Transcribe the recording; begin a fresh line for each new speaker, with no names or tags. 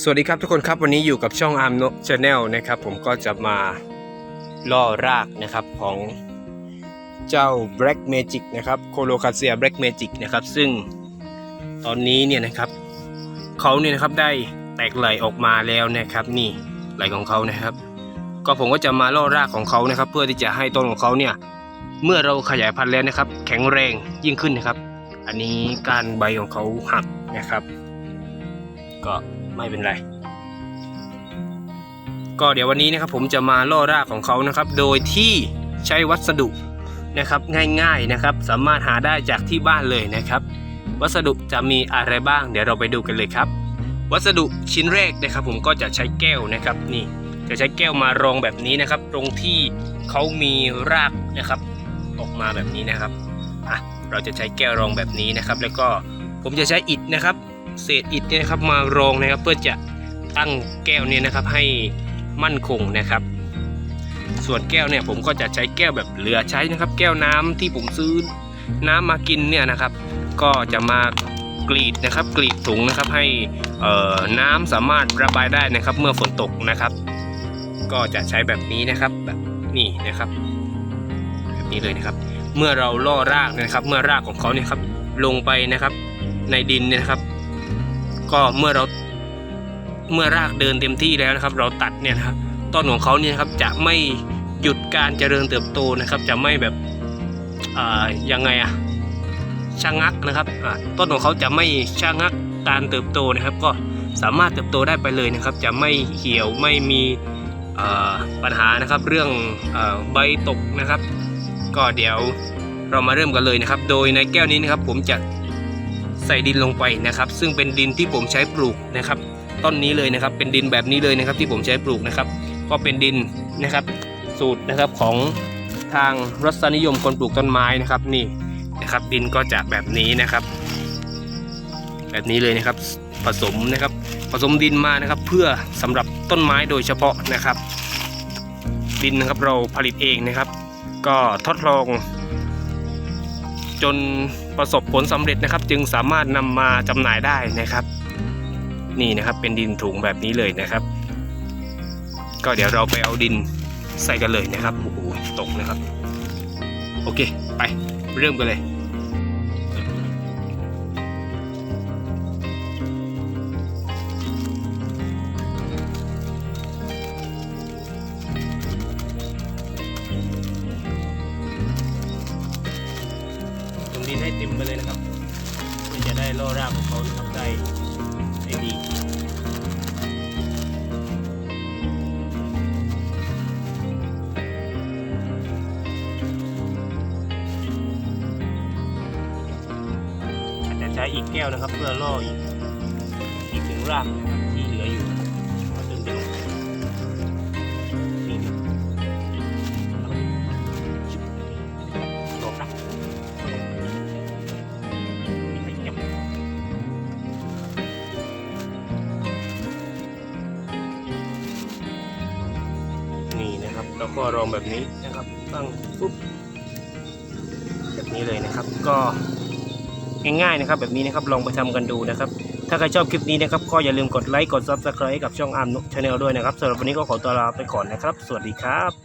สวัสดีครับทุกคนครับวันนี้อยู่กับช่องอาร์มโนชาแนลนะครับ ผมก็จะมาล่อรากนะครับของเจ้า Black Magic นะครับโคโลคาเซีย Black Magic นะครับซึ่งตอนนี้เนี่ยนะครับเขาเนี่ยนะครับได้แตกไหลออกมาแล้วนะครับ นี่ไหลของเขานะครับ ก็ผมก็จะมาล่อรากของเขานะครับ เพื่อที่จะให้ต้นของเขาเนี่ยเมื่อเราขยายพันธุ์แล้วนะครับ แข็งแรงยิ่งขึ้นนะครับ อันนี้การใบของเขาหักนะครับ ก็ ไม่เป็นไร ก็เดี๋ยววันนี้นะครับผมจะมาล่อรากของเขานะครับ โดยที่ใช้วัสดุนะครับง่ายๆนะครับสามารถหาได้จากที่บ้านเลยนะครับ วัสดุจะมีอะไรบ้าง เดี๋ยวเราไปดูกันเลยครับ วัสดุชิ้นแรกนะครับ ผมก็จะใช้แก้วนะครับนี่จะใช้แก้วมารองแบบนี้นะครับ ตรงที่เขามีรากนะครับ ออกมาแบบนี้นะครับอะเราจะใช้แก้วรองแบบนี้นะครับ แล้วก็ผมจะใช้อิฐนะครับ เศษอิฐเนี่ยนะครับมารองนะครับ เพื่อจะตั้งแก้วเนี่ยนะครับให้มั่นคงนะครับ ส่วนแก้วเนี่ยผมก็จะใช้แก้วแบบเหลือใช้นะครับ แก้วน้ำที่ผมซื้อน้ำมากินเนี่ยนะครับ ก็จะมากรีดนะครับ กรีดถุงนะครับให้น้ำสามารถระบายได้นะครับ เมื่อฝนตกนะครับ ก็จะใช้แบบนี้นะครับแบบนี้นะครับ แบบนี้เลยนะครับ เมื่อเราล่อรากนะครับ เมื่อรากของเขาเนี่ยครับลงไปนะครับ ในดินเนี่ยนะครับ ก็เมื่อเราเมื่อรากเดินเต็มที่แล้วนะครับ เราตัดเนี่ยนะครับต้นของเขาเนี่ยครับจะไม่หยุดการเจริญเติบโตนะครับ จะไม่แบบอ่ายังไงอะชะงักนะครับต้นของเขาจะไม่ชะงักการเติบโตนะครับ ก็สามารถเติบโตได้ไปเลยนะครับ จะไม่เหี่ยวไม่มีปัญหานะครับ เรื่องอใบตกนะครับ ก็เดี๋ยวเรามาเริ่มกันเลยนะครับ โดยในแก้วนี้นะครับผมจะ ส่ดินลงไปนะครับ ซึ่งเป็นดินที่ผมใช้ปลูกนะครับ ต้นนี้เลยนะครับเป็นดินแบบนี้เลยนะครับที่ผมใช้ปลูกนะครับ ก็เป็นดินนะครับสูตรนะครับของทางรสนิยมคนปลูกต้นไม้นะครับนี่นะครับดินก็จะแบบนี้นะครับ แบบนี้เลยนะครับผสมนะครับผสมดินมานะครับ เพื่อสำหรับต้นไม้โดยเฉพาะนะครับ ดินนะครับเราผลิตเองนะครับ ก็ทดลอง จนประสบผลสำเร็จนะครับ จึงสามารถนำมาจำหน่ายได้นะครับ นี่นะครับเป็นดินถุงแบบนี้เลยนะครับ ก็เดี๋ยวเราไปเอาดินใส่กันเลยนะครับโอ้โหตกนะครับ โอเค ไปเริ่มกันเลย กินให้เต็มไปเลยนะครับเพื่อจะได้ล่อรากของเขานะครับได้ได้ดีอาจจะใช้อีกแก้วนะครับ เพื่อล่ออีกอีกถึงรากนะครับ นะครับแล้วก็รองแบบนี้นะครับตั้งปุ๊บแบบนี้เลยนะครับ ก็ง่ายๆนะครับ แบบนี้นะครับลองไปทำกันดูนะครับ ถ้าใครชอบคลิปนี้นะครับ ก็อย่าลืมกดไลค์กด Subscribe ให้กับช่องอาร์มชาแนลด้วยนะครับสำหรับวันนี้ก็ขอตัวลาไปก่อนนะครับ สวัสดีครับ